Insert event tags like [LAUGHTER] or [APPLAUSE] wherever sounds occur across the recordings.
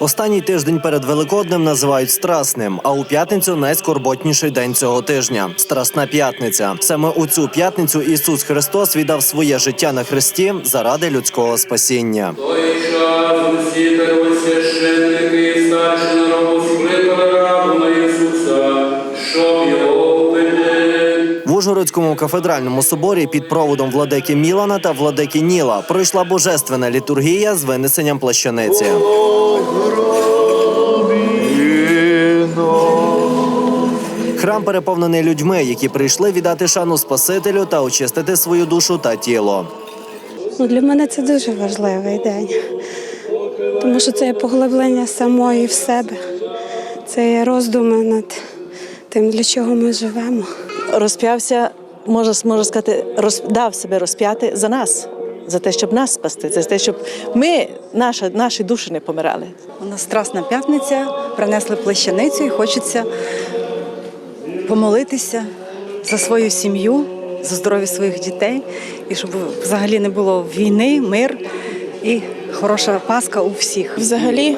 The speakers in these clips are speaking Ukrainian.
Останній тиждень перед Великоднем називають страсним, а у п'ятницю найскорботніший день цього тижня страсна п'ятниця. Саме у цю п'ятницю Ісус Христос віддав своє життя на хресті заради людського спасіння. той час усі первосвященники і старші народу скликали рабу Ісуса, щоб його вбити. В Ужгородському кафедральному соборі під проводом владики Мілана та владики Ніла пройшла божественна літургія з винесенням плащаниці. Храм переповнений людьми, які прийшли віддати шану Спасителю та очистити свою душу та тіло. Ну, для мене це дуже важливий день, тому що це є поглиблення самої в себе, це є роздуми над тим, для чого ми живемо. розп'явся, можна, можна сказати, роз, дав себе розп'яти за нас, за те, щоб нас спасти, за те, щоб ми, наша, наші душі не помирали. У нас Страсна п'ятниця, принесли плащаницю і хочеться помолитися за свою сім'ю, за здоров'я своїх дітей, і щоб взагалі не було війни, мир і хороша Пасха у всіх. Взагалі,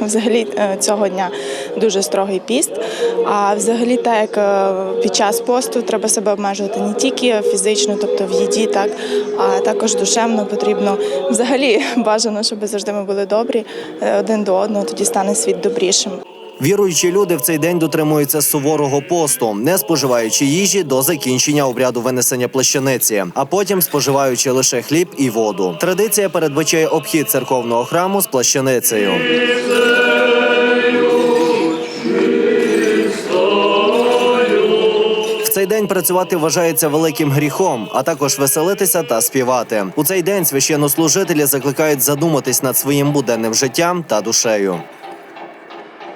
взагалі е, цього дня дуже строгий піст. А взагалі, так як е, під час посту треба себе обмежувати не тільки фізично, тобто в їді, так а також душевно потрібно. Взагалі [LAUGHS] бажано, щоб завжди ми були добрі е, один до одного, тоді стане світ добрішим. Віруючі люди в цей день дотримуються суворого посту, не споживаючи їжі до закінчення обряду винесення плащаниці, а потім споживаючи лише хліб і воду. Традиція передбачає обхід церковного храму з плащаницею. Цей день працювати вважається великим гріхом, а також веселитися та співати. У цей день священнослужителі закликають задуматись над своїм буденним життям та душею.